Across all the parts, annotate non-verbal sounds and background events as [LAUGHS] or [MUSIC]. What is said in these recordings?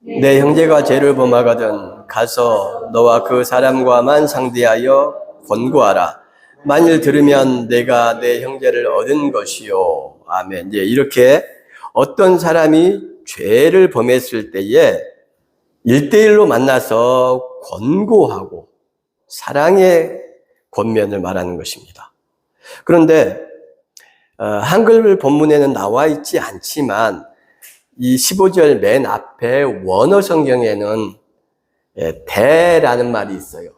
내 형제가 죄를 범하거든 가서 너와 그 사람과만 상대하여 권고하라. 만일 들으면 내가 내 형제를 얻은 것이요. 아멘. 이제 이렇게 어떤 사람이 죄를 범했을 때에 일대일로 만나서 권고하고 사랑의 권면을 말하는 것입니다. 그런데 어, 한글 본문에는 나와 있지 않지만 이 15절 맨 앞에 원어 성경에는 예, 대라는 말이 있어요.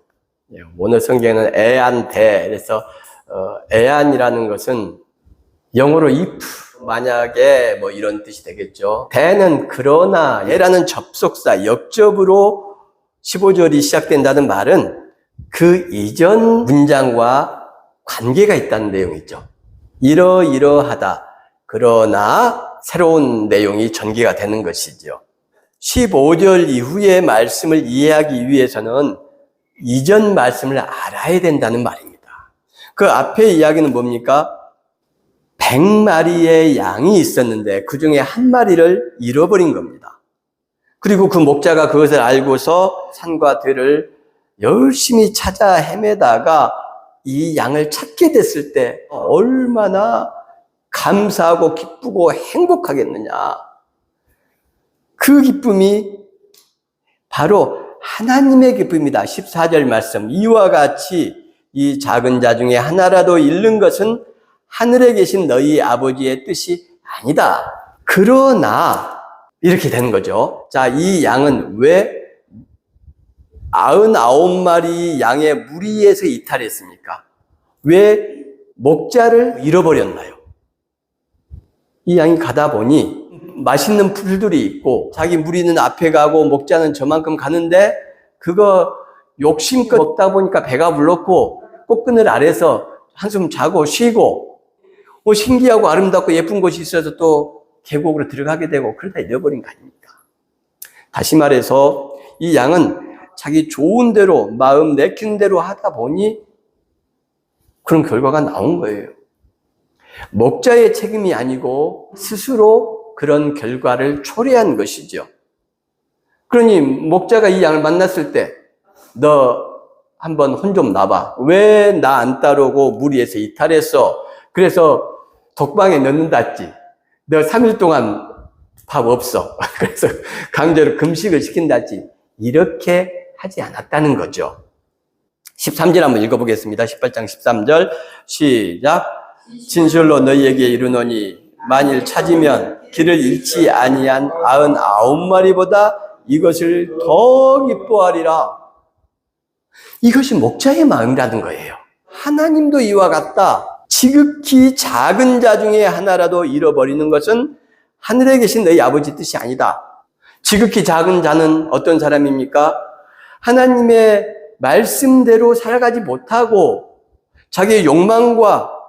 예, 원어 성경에는 애안 대. 그래서 어, 애안이라는 것은 영어로 if 만약에 뭐 이런 뜻이 되겠죠. 대는 그러나 얘라는 접속사 역접으로 15절이 시작된다는 말은 그 이전 문장과 관계가 있다는 내용이죠. 이러이러하다. 그러나 새로운 내용이 전개가 되는 것이죠. 15절 이후의 말씀을 이해하기 위해서는 이전 말씀을 알아야 된다는 말입니다. 그 앞에 이야기는 뭡니까? 100마리의 양이 있었는데 그 중에 한 마리를 잃어버린 겁니다. 그리고 그 목자가 그것을 알고서 산과 들을 열심히 찾아 헤매다가 이 양을 찾게 됐을 때 얼마나 감사하고 기쁘고 행복하겠느냐. 그 기쁨이 바로 하나님의 기쁨이다. 14절 말씀. 이와 같이 이 작은 자 중에 하나라도 잃는 것은 하늘에 계신 너희 아버지의 뜻이 아니다. 그러나 이렇게 되는 거죠. 자, 이 양은 왜 99마리 양의 무리에서 이탈했습니까? 왜 목자를 잃어버렸나요? 이 양이 가다 보니 맛있는 풀들이 있고 자기 무리는 앞에 가고 목자는 저만큼 가는데 그거 욕심껏 먹다 보니까 배가 불렀고 꽃그늘 아래서 한숨 자고 쉬고 뭐 신기하고 아름답고 예쁜 곳이 있어서 또 계곡으로 들어가게 되고 그러다 잃어버린 거 아닙니까? 다시 말해서 이 양은 자기 좋은 대로 마음 내키는 대로 하다 보니 그런 결과가 나온 거예요. 목자의 책임이 아니고 스스로 그런 결과를 초래한 것이죠. 그러니 목자가 이 양을 만났을 때 너 한번 혼 좀 나봐. 왜 나 안 따르고 무리에서 이탈했어? 그래서 독방에 넣는다지. 너 3일 동안 밥 없어. [LAUGHS] 그래서 강제로 금식을 시킨다지. 이렇게 하지 않았다는 거죠. 13절 한번 읽어보겠습니다. 18장 13절 시작. 진실로 너희에게 이르노니 만일 찾으면 길을 잃지 아니한 아흔 아홉 마리보다 이것을 더 기뻐하리라. 이것이 목자의 마음이라는 거예요. 하나님도 이와 같다. 지극히 작은 자 중에 하나라도 잃어버리는 것은 하늘에 계신 너희 아버지 뜻이 아니다. 지극히 작은 자는 어떤 사람입니까? 하나님의 말씀대로 살아가지 못하고 자기의 욕망과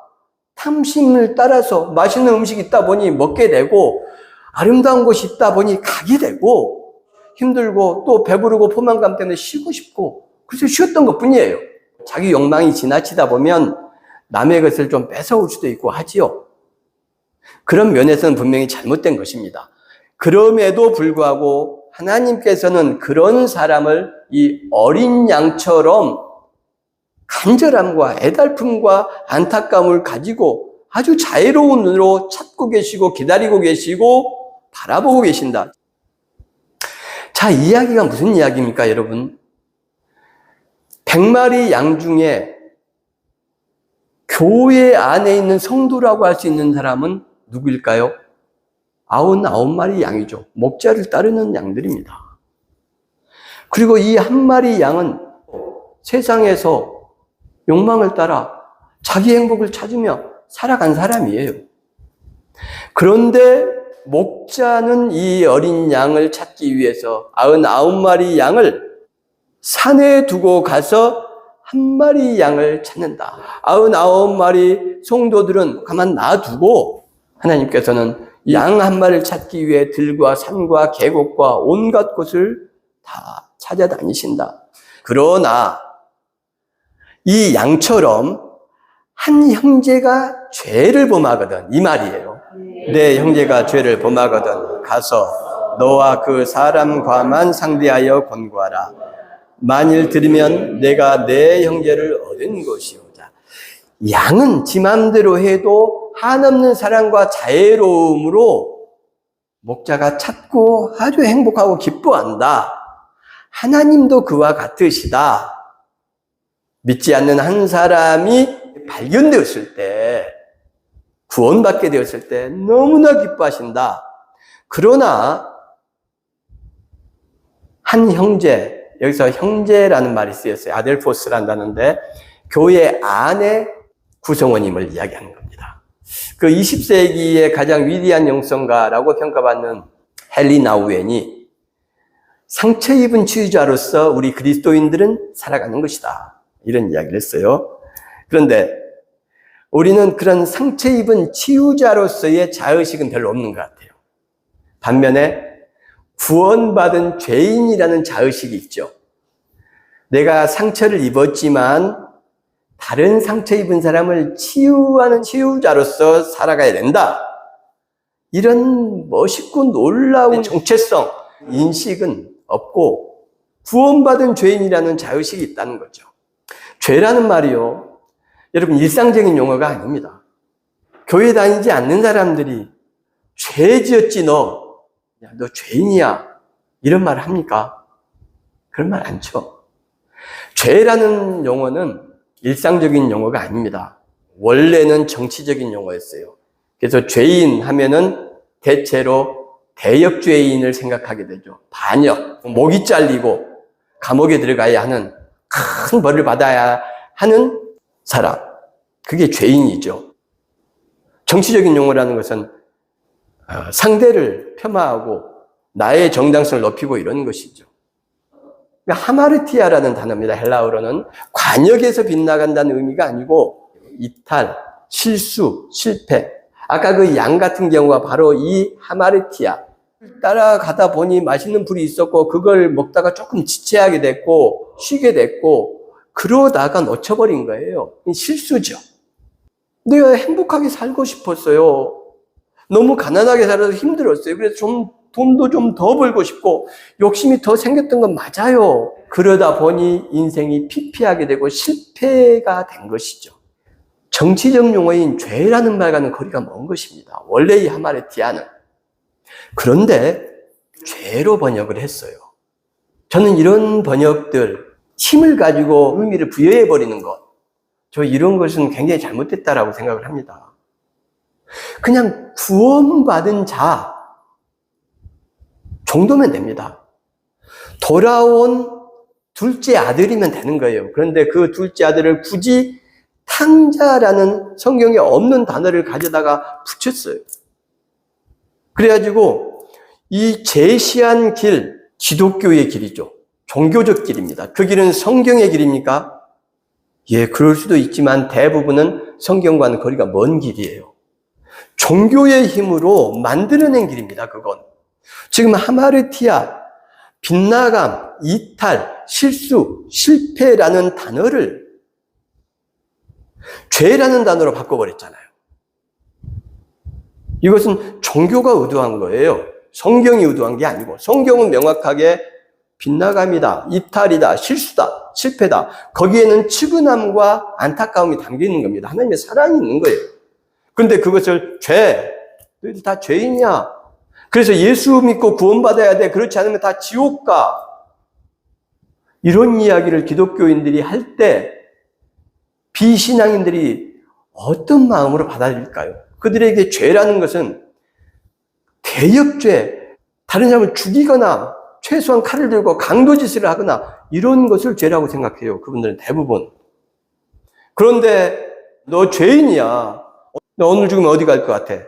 탐심을 따라서 맛있는 음식이 있다 보니 먹게 되고 아름다운 곳이 있다 보니 가게 되고 힘들고 또 배부르고 포만감 때문에 쉬고 싶고 그래서 쉬었던 것 뿐이에요. 자기 욕망이 지나치다 보면 남의 것을 좀 뺏어올 수도 있고 하지요. 그런 면에서는 분명히 잘못된 것입니다. 그럼에도 불구하고 하나님께서는 그런 사람을 이 어린 양처럼 간절함과 애달픔과 안타까움을 가지고 아주 자애로운 눈으로 찾고 계시고 기다리고 계시고 바라보고 계신다. 자, 이 이야기가 무슨 이야기입니까, 여러분? 백마리 양 중에 교회 안에 있는 성도라고 할 수 있는 사람은 누구일까요? 아흔아홉 마리 양이죠. 목자를 따르는 양들입니다. 그리고 이 한 마리 양은 세상에서 욕망을 따라 자기 행복을 찾으며 살아간 사람이에요. 그런데 목자는 이 어린 양을 찾기 위해서 아흔아홉 마리 양을 산에 두고 가서 한 마리 양을 찾는다. 아흔아홉 마리 성도들은 가만 놔두고 하나님께서는 양 한 마리를 찾기 위해 들과 산과 계곡과 온갖 곳을 다 찾아다니신다. 그러나 이 양처럼 한 형제가 죄를 범하거든 이 말이에요. 내 형제가 죄를 범하거든 가서 너와 그 사람과만 상대하여 권고하라. 만일 들으면 내가 내 형제를 얻은 것이오자. 양은 지 맘대로 해도 한없는 사랑과 자애로움으로 목자가 찾고 아주 행복하고 기뻐한다. 하나님도 그와 같으시다. 믿지 않는 한 사람이 발견되었을 때, 구원받게 되었을 때 너무나 기뻐하신다. 그러나, 한 형제, 여기서 형제라는 말이 쓰였어요. 아델포스란다는데, 교회 안에 구성원임을 이야기하는 겁니다. 그 20세기의 가장 위대한 영성가라고 평가받는 헨리 나우엔이 상처 입은 치유자로서 우리 그리스도인들은 살아가는 것이다. 이런 이야기를 했어요. 그런데 우리는 그런 상처 입은 치유자로서의 자의식은 별로 없는 것 같아요. 반면에 구원받은 죄인이라는 자의식이 있죠. 내가 상처를 입었지만 다른 상처 입은 사람을 치유하는 치유자로서 살아가야 된다. 이런 멋있고 놀라운 정체성, 인식은 없고 구원받은 죄인이라는 자의식이 있다는 거죠. 죄라는 말이요. 여러분 일상적인 용어가 아닙니다. 교회 다니지 않는 사람들이 죄 지었지 너. 야, 너 죄인이야. 이런 말을 합니까? 그런 말 안 쳐. 죄라는 용어는 일상적인 용어가 아닙니다. 원래는 정치적인 용어였어요. 그래서 죄인 하면은 대체로 대역죄인을 생각하게 되죠. 반역, 목이 잘리고 감옥에 들어가야 하는 큰 벌을 받아야 하는 사람. 그게 죄인이죠. 정치적인 용어라는 것은 어, 상대를 폄하하고 나의 정당성을 높이고 이런 것이죠. 그러니까 하마르티아라는 단어입니다. 헬라어로는 관역에서 빗나간다는 의미가 아니고 이탈, 실수, 실패. 아까 그 양 같은 경우가 바로 이 하마르티아. 따라가다 보니 맛있는 불이 있었고 그걸 먹다가 조금 지체하게 됐고 쉬게 됐고 그러다가 놓쳐버린 거예요. 실수죠. 내가 행복하게 살고 싶었어요. 너무 가난하게 살아서 힘들었어요. 그래서 좀 돈도 좀 더 벌고 싶고 욕심이 더 생겼던 건 맞아요. 그러다 보니 인생이 피폐하게 되고 실패가 된 것이죠. 정치적 용어인 죄라는 말과는 거리가 먼 것입니다. 원래 이 하마레티아는. 그런데 죄로 번역을 했어요. 저는 이런 번역들, 힘을 가지고 의미를 부여해 버리는 것, 저 이런 것은 굉장히 잘못됐다라고 생각을 합니다. 그냥 구원받은 자 정도면 됩니다. 돌아온 둘째 아들이면 되는 거예요. 그런데 그 둘째 아들을 굳이 탕자라는 성경에 없는 단어를 가져다가 붙였어요. 그래가지고 이 제시한 길, 기독교의 길이죠. 종교적 길입니다. 그 길은 성경의 길입니까? 예, 그럴 수도 있지만 대부분은 성경과는 거리가 먼 길이에요. 종교의 힘으로 만들어낸 길입니다, 그건. 지금 하마르티아, 빗나감, 이탈, 실수, 실패라는 단어를 죄라는 단어로 바꿔버렸잖아요. 이것은 종교가 의도한 거예요. 성경이 의도한 게 아니고, 성경은 명확하게 빗나감이다, 이탈이다, 실수다, 실패다. 거기에는 측은함과 안타까움이 담겨 있는 겁니다. 하나님의 사랑이 있는 거예요. 근데 그것을 죄, 너희들 다 죄인이야. 그래서 예수 믿고 구원받아야 돼. 그렇지 않으면 다 지옥 가. 이런 이야기를 기독교인들이 할 때 비신앙인들이 어떤 마음으로 받아들일까요? 그들에게 죄라는 것은 대역죄, 다른 사람을 죽이거나 최소한 칼을 들고 강도짓을 하거나 이런 것을 죄라고 생각해요. 그분들은 대부분. 그런데 너 죄인이야. 너 오늘 죽으면 어디 갈 것 같아?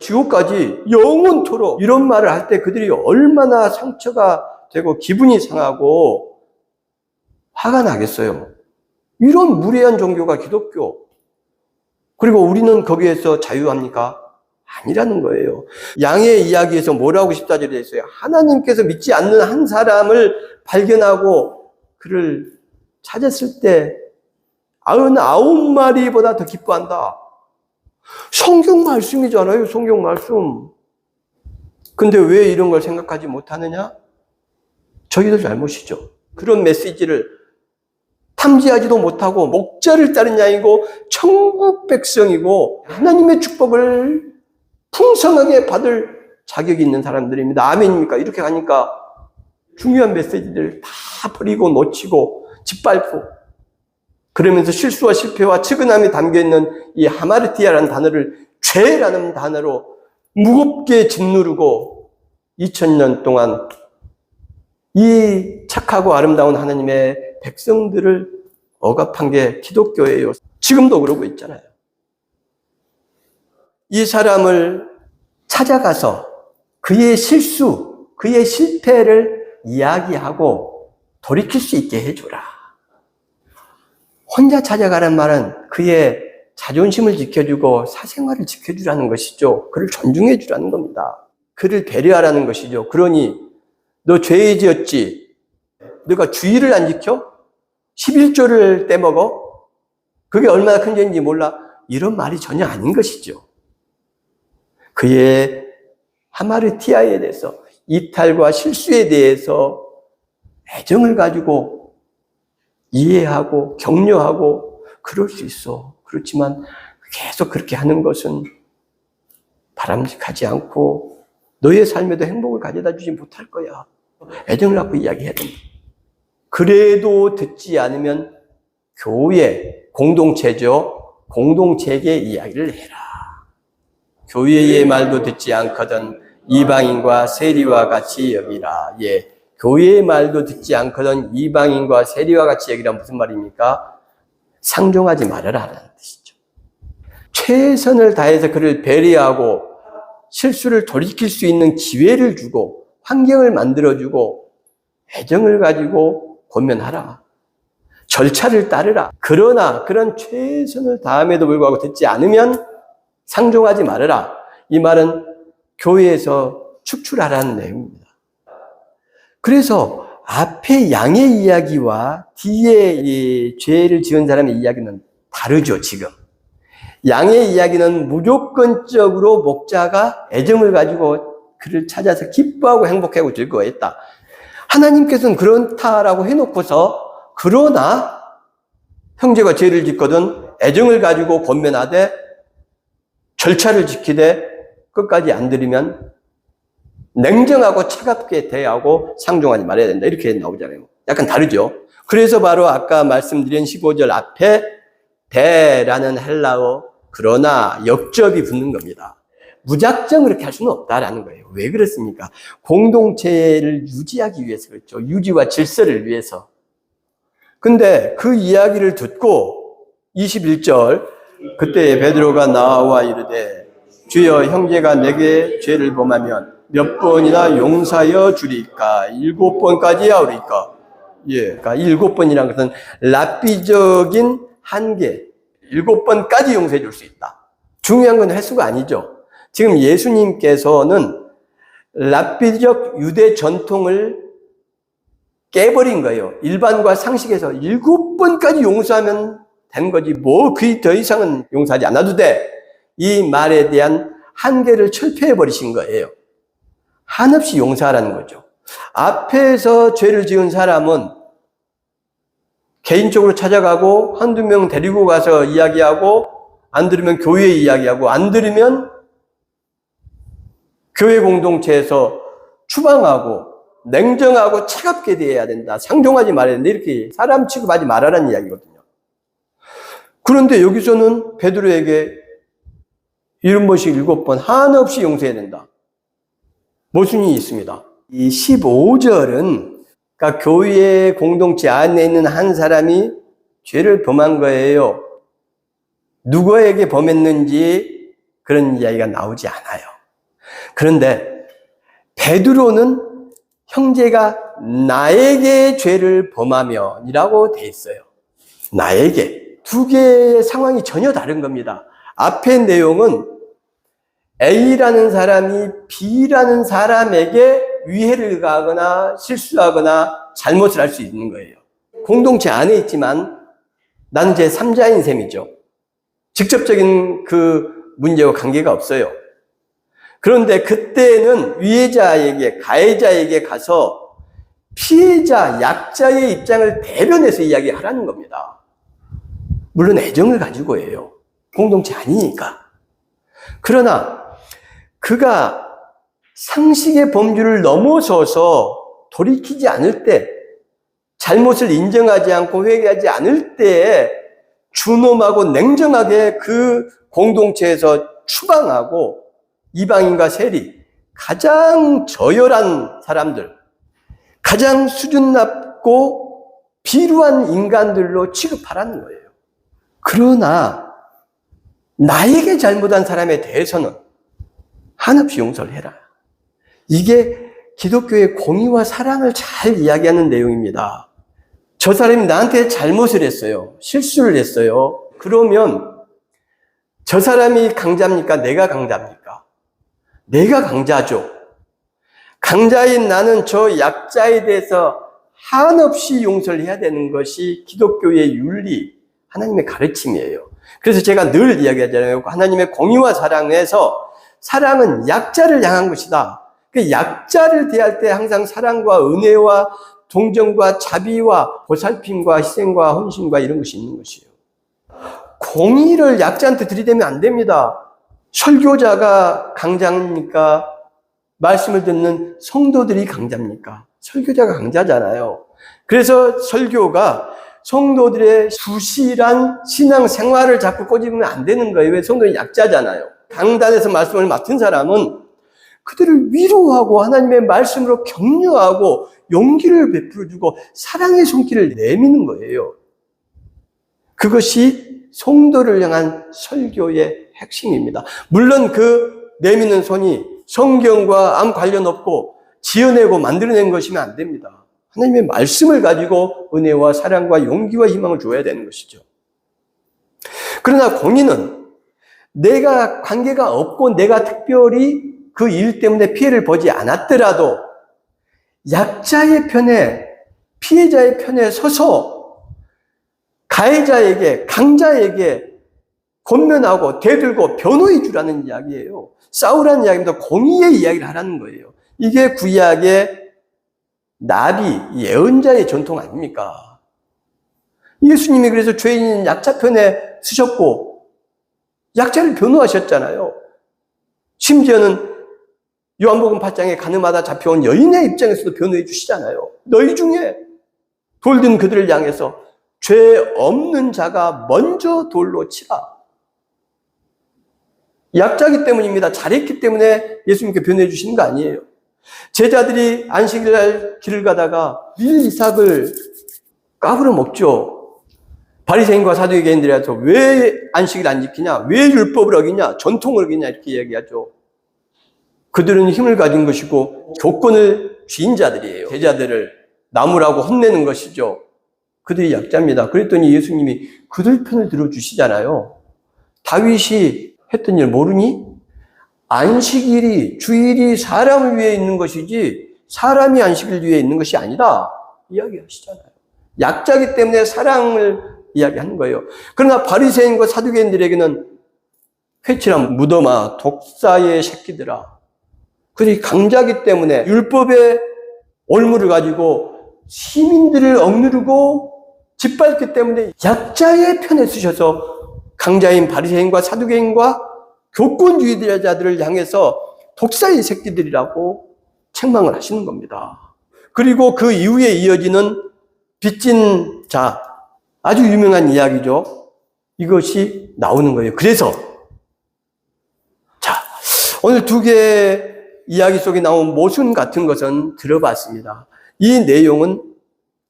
지옥까지 영원토록 이런 말을 할 때 그들이 얼마나 상처가 되고 기분이 상하고 화가 나겠어요. 이런 무례한 종교가 기독교. 그리고 우리는 거기에서 자유합니까? 아니라는 거예요. 양의 이야기에서 뭐라고 14절에 있어요? 하나님께서 믿지 않는 한 사람을 발견하고 그를 찾았을 때 아흔 아홉 마리보다 더 기뻐한다. 성경 말씀이잖아요, 성경 말씀. 근데 왜 이런 걸 생각하지 못하느냐? 저희들 잘못이죠. 그런 메시지를 탐지하지도 못하고 목자를 따른 양이고 천국 백성이고 하나님의 축복을 풍성하게 받을 자격이 있는 사람들입니다. 아멘입니까? 이렇게 가니까 중요한 메시지들 다 버리고 놓치고 짓밟고 그러면서 실수와 실패와 측은함이 담겨 있는 이 하마르티아라는 단어를 죄라는 단어로 무겁게 짓누르고 2000년 동안 이 착하고 아름다운 하나님의 백성들을 억압한 게 기독교예요. 지금도 그러고 있잖아요. 이 사람을 찾아가서 그의 실수, 그의 실패를 이야기하고 돌이킬 수 있게 해주라. 혼자 찾아가는 말은 그의 자존심을 지켜주고 사생활을 지켜주라는 것이죠. 그를 존중해 주라는 겁니다. 그를 배려하라는 것이죠. 그러니 너 죄에 지었지. 너가 주의를 안 지켜? 11조를 떼먹어? 그게 얼마나 큰 죄인지 몰라? 이런 말이 전혀 아닌 것이죠. 그의 하마르티아에 대해서 이탈과 실수에 대해서 애정을 가지고 이해하고 격려하고 그럴 수 있어. 그렇지만 계속 그렇게 하는 것은 바람직하지 않고 너의 삶에도 행복을 가져다 주지 못할 거야. 애정을 갖고 이야기해야 된다. 그래도 듣지 않으면 교회, 공동체죠. 공동체에게 이야기를 해라. 교회의 말도 듣지 않거든 이방인과 세리와 같이 여기라. 예. 교회의 말도 듣지 않거든 이방인과 세리와 같이 여기라 무슨 말입니까? 상종하지 말아라 라는 뜻이죠. 최선을 다해서 그를 배려하고 실수를 돌이킬 수 있는 기회를 주고 환경을 만들어주고 애정을 가지고 권면하라. 절차를 따르라. 그러나 그런 최선을 다함에도 불구하고 듣지 않으면 상종하지 말아라. 이 말은 교회에서 축출하라는 내용입니다. 그래서 앞에 양의 이야기와 뒤에 이 죄를 지은 사람의 이야기는 다르죠, 지금. 양의 이야기는 무조건적으로 목자가 애정을 가지고 그를 찾아서 기뻐하고 행복하고 즐거워했다. 하나님께서는 그렇다라고 해놓고서 그러나 형제가 죄를 짓거든 애정을 가지고 권면하되 절차를 지키되 끝까지 안 들으면 냉정하고 차갑게 대하고 상종하지 말아야 된다. 이렇게 나오잖아요. 약간 다르죠. 그래서 바로 아까 말씀드린 15절 앞에 대라는 헬라어 그러나 역접이 붙는 겁니다. 무작정 그렇게 할 수는 없다라는 거예요. 왜 그렇습니까? 공동체를 유지하기 위해서 그렇죠. 유지와 질서를 위해서. 근데 그 이야기를 듣고 21절 그때 베드로가 나와 이르되 주여 형제가 내게 죄를 범하면 몇 번이나 용사여 주리까 일곱 번까지 하오리까 예, 그러니까 일곱 번이라는 것은 랍비적인 한계 일곱 번까지 용서해 줄 수 있다. 중요한 건 횟수가 아니죠. 지금 예수님께서는 랍비적 유대 전통을 깨버린 거예요. 일반과 상식에서 일곱 번까지 용서하면 된 거지. 뭐, 그 더 이상은 용서하지 않아도 돼. 이 말에 대한 한계를 철폐해 버리신 거예요. 한없이 용서하라는 거죠. 앞에서 죄를 지은 사람은 개인적으로 찾아가고 한두 명 데리고 가서 이야기하고 안 들으면 교회에 이야기하고 안 들으면 교회 공동체에서 추방하고 냉정하고 차갑게 대해야 된다. 상종하지 말아야 된다. 이렇게 사람 취급하지 말아라는 이야기거든요. 그런데 여기서는 베드로에게 것이 일곱 번 한없이 용서해야 된다. 모순이 있습니다. 이 15절은 그러니까 교회 공동체 안에 있는 한 사람이 죄를 범한 거예요. 누구에게 범했는지 그런 이야기가 나오지 않아요. 그런데 베드로는 형제가 나에게 죄를 범하면이라고 돼 있어요. 나에게. 두 개의 상황이 전혀 다른 겁니다. 앞의 내용은 A라는 사람이 B라는 사람에게 위해를 가거나 실수하거나 잘못을 할 수 있는 거예요. 공동체 안에 있지만 나는 제 3자인 셈이죠. 직접적인 그 문제와 관계가 없어요. 그런데 그때는 위해자에게, 가해자에게 가서 피해자, 약자의 입장을 대변해서 이야기하라는 겁니다. 물론 애정을 가지고 해요. 공동체 아니니까. 그러나 그가 상식의 범주를 넘어서서 돌이키지 않을 때, 잘못을 인정하지 않고 회개하지 않을 때에 준엄하고 냉정하게 그 공동체에서 추방하고 이방인과 세리, 가장 저열한 사람들, 가장 수준 낮고 비루한 인간들로 취급하라는 거예요. 그러나 나에게 잘못한 사람에 대해서는 한없이 용서를 해라. 이게 기독교의 공의와 사랑을 잘 이야기하는 내용입니다. 저 사람이 나한테 잘못을 했어요. 실수를 했어요. 그러면 저 사람이 강자입니까? 내가 강자입니까? 내가 강자죠. 강자인 나는 저 약자에 대해서 한없이 용서를 해야 되는 것이 기독교의 윤리, 하나님의 가르침이에요. 그래서 제가 늘 이야기하잖아요. 하나님의 공의와 사랑에서 사랑은 약자를 향한 것이다. 그 약자를 대할 때 항상 사랑과 은혜와 동정과 자비와 보살핌과 희생과 헌신과 이런 것이 있는 것이에요. 공의를 약자한테 들이대면 안 됩니다. 설교자가 강자입니까? 말씀을 듣는 성도들이 강자입니까? 설교자가 강자잖아요. 그래서 설교가 성도들의 수실한 신앙 생활을 자꾸 꼬집으면 안 되는 거예요. 왜 성도는 약자잖아요. 강단에서 말씀을 맡은 사람은 그들을 위로하고 하나님의 말씀으로 격려하고 용기를 베풀어주고 사랑의 손길을 내미는 거예요. 그것이 성도를 향한 설교의 핵심입니다. 물론 그 내미는 손이 성경과 아무 관련 없고 지어내고 만들어낸 것이면 안 됩니다. 하나님의 말씀을 가지고 은혜와 사랑과 용기와 희망을 줘야 되는 것이죠. 그러나 공의는 내가 관계가 없고 내가 특별히 그 일 때문에 피해를 보지 않았더라도 약자의 편에 피해자의 편에 서서 가해자에게 강자에게 권면하고 대들고 변호해 주라는 이야기예요. 싸우라는 이야기입니다. 공의의 이야기를 하라는 거예요. 이게 구약의 나비, 예언자의 전통 아닙니까? 예수님이 그래서 죄인 약자 편에 쓰셨고, 약자를 변호하셨잖아요. 심지어는 요한복음 8장에 가늠하다 잡혀온 여인의 입장에서도 변호해 주시잖아요. 너희 중에 돌든 그들을 향해서 죄 없는 자가 먼저 돌로 치라. 약자기 때문입니다. 잘했기 때문에 예수님께 변호해 주시는 거 아니에요. 제자들이 안식일 날 길을 가다가 밀 이삭을 까불어 먹죠. 바리새인과 사두개인들이라서 왜 안식일 안 지키냐? 왜 율법을 어기냐? 전통을 어기냐? 이렇게 이야기하죠. 그들은 힘을 가진 것이고 교권을 쥐인 자들이에요. 제자들을 나무라고 혼내는 것이죠. 그들이 약자입니다. 그랬더니 예수님이 그들 편을 들어주시잖아요. 다윗이 했던 일 모르니? 안식일이, 주일이 사람을 위해 있는 것이지 사람이 안식일 위해 있는 것이 아니다. 이야기하시잖아요. 약자기 때문에 사랑을 이야기하는 거예요. 그러나 바리새인과 사두개인들에게는 회칠한 무덤아, 독사의 새끼들아. 그들이 강자기 때문에 율법의 올무를 가지고 시민들을 억누르고 짓밟기 때문에 약자의 편에 쓰셔서 강자인 바리새인과 사두개인과 교권주의자들을 향해서 독사의 새끼들이라고 책망을 하시는 겁니다. 그리고 그 이후에 이어지는 빚진 자, 아주 유명한 이야기죠. 이것이 나오는 거예요. 그래서, 자, 오늘 두 개의 이야기 속에 나온 모순 같은 것은 들어봤습니다. 이 내용은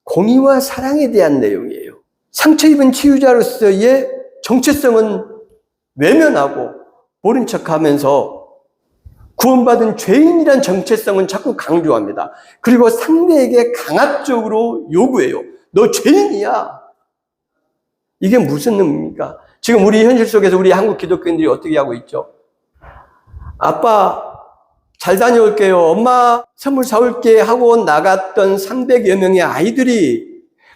공의와 사랑에 대한 내용이에요. 상처 입은 치유자로서의 정체성은 외면하고 모른 척 하면서 구원받은 죄인이란 정체성은 자꾸 강조합니다. 그리고 상대에게 강압적으로 요구해요. 너 죄인이야. 이게 무슨 의미입니까? 지금 우리 현실 속에서 우리 한국 기독교인들이 어떻게 하고 있죠? 아빠, 잘 다녀올게요. 엄마, 선물 사올게 하고 나갔던 300여 명의 아이들이,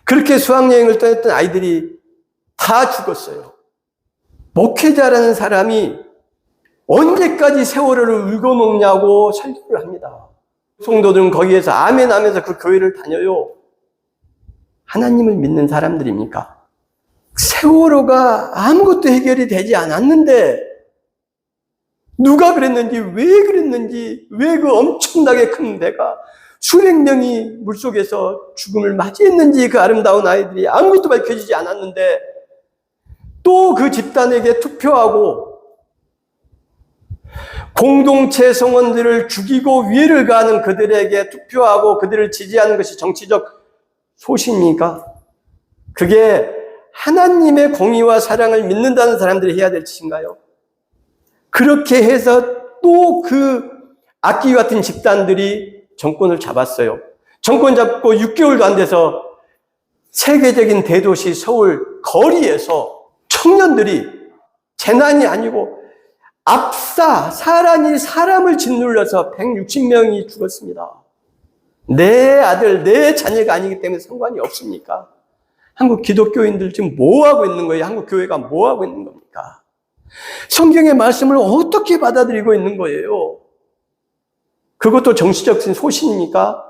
그렇게 수학여행을 떠났던 아이들이 다 죽었어요. 목회자라는 사람이 언제까지 세월호를 울고 먹냐고 설교를 합니다. 성도들은 거기에서 아멘 하면서 그 교회를 다녀요. 하나님을 믿는 사람들입니까? 세월호가 아무것도 해결이 되지 않았는데 누가 그랬는지 왜 그랬는지 왜 그 엄청나게 큰 배가 수백 명이 물속에서 죽음을 맞이했는지 그 아름다운 아이들이 아무것도 밝혀지지 않았는데 또 그 집단에게 투표하고 공동체 성원들을 죽이고 위해를 가하는 그들에게 투표하고 그들을 지지하는 것이 정치적 소신입니까? 그게 하나님의 공의와 사랑을 믿는다는 사람들이 해야 될 짓인가요? 그렇게 해서 또 그 악기 같은 집단들이 정권을 잡았어요. 정권 잡고 6개월도 안 돼서 세계적인 대도시 서울 거리에서 청년들이 재난이 아니고 압사, 사람이 사람을 짓눌러서 160명이 죽었습니다. 내 아들, 내 자녀가 아니기 때문에 상관이 없습니까? 한국 기독교인들 지금 뭐 하고 있는 거예요? 한국 교회가 뭐 하고 있는 겁니까? 성경의 말씀을 어떻게 받아들이고 있는 거예요? 그것도 정치적인 소신입니까?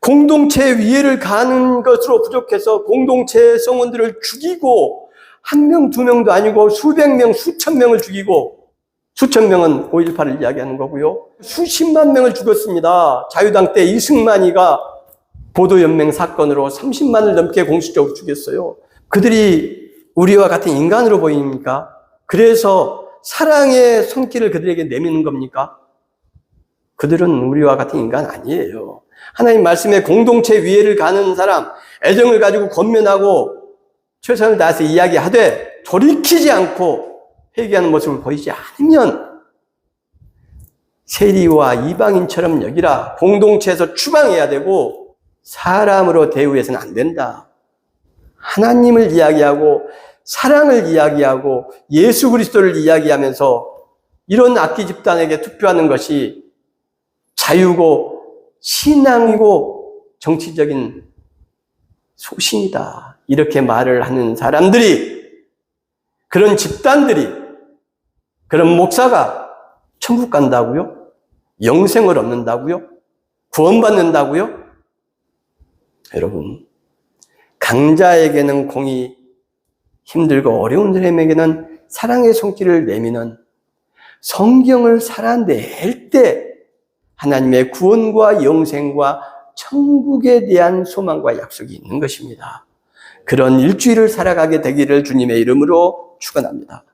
공동체 위해를 가는 것으로 부족해서 공동체 성원들을 죽이고 한 명, 두 명도 아니고 수백 명, 수천 명을 죽이고 수천 명은 5.18을 이야기하는 거고요. 수십만 명을 죽었습니다. 자유당 때 이승만이가 보도연맹 사건으로 30만을 넘게 공식적으로 죽였어요. 그들이 우리와 같은 인간으로 보입니까? 그래서 사랑의 손길을 그들에게 내미는 겁니까? 그들은 우리와 같은 인간 아니에요. 하나님 말씀에 공동체 위해를 가는 사람, 애정을 가지고 권면하고 최선을 다해서 이야기하되 돌이키지 않고 회개하는 모습을 보이지 않으면 세리와 이방인처럼 여기라 공동체에서 추방해야 되고 사람으로 대우해서는 안 된다. 하나님을 이야기하고 사랑을 이야기하고 예수 그리스도를 이야기하면서 이런 악기 집단에게 투표하는 것이 자유고 신앙이고 정치적인 소신이다. 이렇게 말을 하는 사람들이 그런 집단들이 그런 목사가 천국 간다고요? 영생을 얻는다고요? 구원받는다고요? 여러분, 강자에게는 공이 힘들고 어려운 사람에게는 사랑의 손길을 내미는 성경을 살아낼 때 하나님의 구원과 영생과 천국에 대한 소망과 약속이 있는 것입니다. 그런 일주일을 살아가게 되기를 주님의 이름으로 축원합니다.